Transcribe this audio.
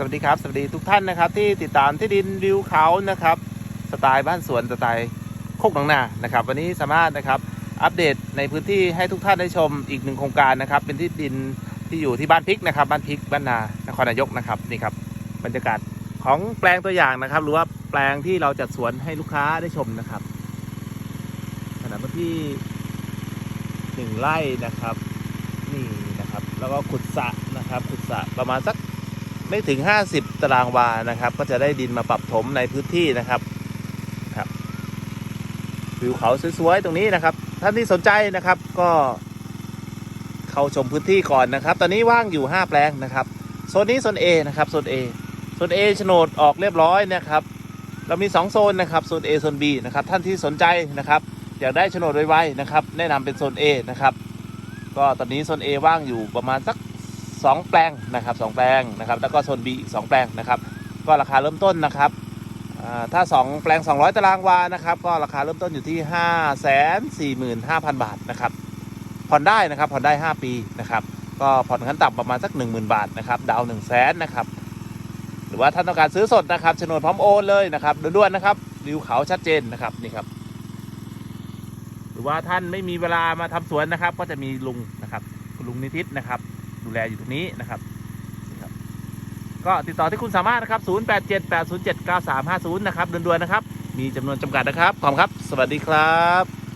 สวัสดีครับ สวัสดีทุกท่านนะครับ ที่ติดตามที่ดินวิวเขานะครับ สไตล์บ้านสวนสไตล์โคกหนองนานะครับ วันนี้สามารถนะครับอัปเดตในพื้นที่ให้ทุกท่านได้ชมอีกหนึ่งโครงการนะครับ เป็นที่ดินที่อยู่ที่บ้านพริกนะครับ บ้านพริกบ้านนานครนายกนะครับนี่ครับบรรยากาศของแปลงตัวอย่างนะครับ หรือว่าแปลงที่เราจัดสวนให้ลูกค้าได้ชมนะครับขนาดพื้นที่หนึ่งไร่นะครับนี่นะครับ แล้วก็ขุดสระนะครับ ขุดสระประมาณสัก ไม่ถึง 50 ตารางวานะครับ ก็จะได้ดินมาปรับถมในพื้นที่นะครับครับวิวเขาสวยๆตรงนี้นะครับ ท่านที่สนใจนะครับก็เข้าชมพื้นที่ก่อนนะครับ ตอนนี้ว่างอยู่ 5 แปลงนะครับโซนนี้โซน A นะครับโซน A โซน A โฉนดออกเรียบร้อยนะครับ เรามี 2 โซนนะครับโซน A โซน B นะครับท่านที่สนใจนะครับอยากได้โฉนดไวๆนะครับ แนะนำเป็นโซน A นะครับ ก็ตอนนี้โซน A ว่างอยู่ประมาณสัก 2 แปลงนะครับ2แปลงนะครับแล้วก็โซน B อีก2แปลงนะครับก็ราคาเริ่มต้นนะครับอ่าถ้า 2 แปลง 200 ตารางวานะครับก็ราคาเริ่มต้นอยู่ที่ 5 4 5 0 0 0 บาทนะครับผ่อนได้นะครับผ่อนได้ 5 ปีนะครับก็ผ่อนขั้นต่ำประมาณสัก 10,000 บาทนะครับดาว1 0 0 0 0แสนนะครับหรือว่าท่านต้องการซื้อสดนะครับโฉนดพร้อมโอนเลยนะครับด่วนๆนะครับวิวเขาชัดเจนนะครับนี่ครับหรือว่าท่านไม่มีเวลามาทำสวนนะครับ ก็จะมีลุงนะครับลุงนิติศนะครับ ดูแลอยู่ตรงนี้นะครับครับ ก็ติดต่อที่คุณสามารถนะครับ 0878079350 นะครับด่วนๆนะครับ มีจำนวนจำกัดนะครับ ขอบคุณครับ สวัสดีครับ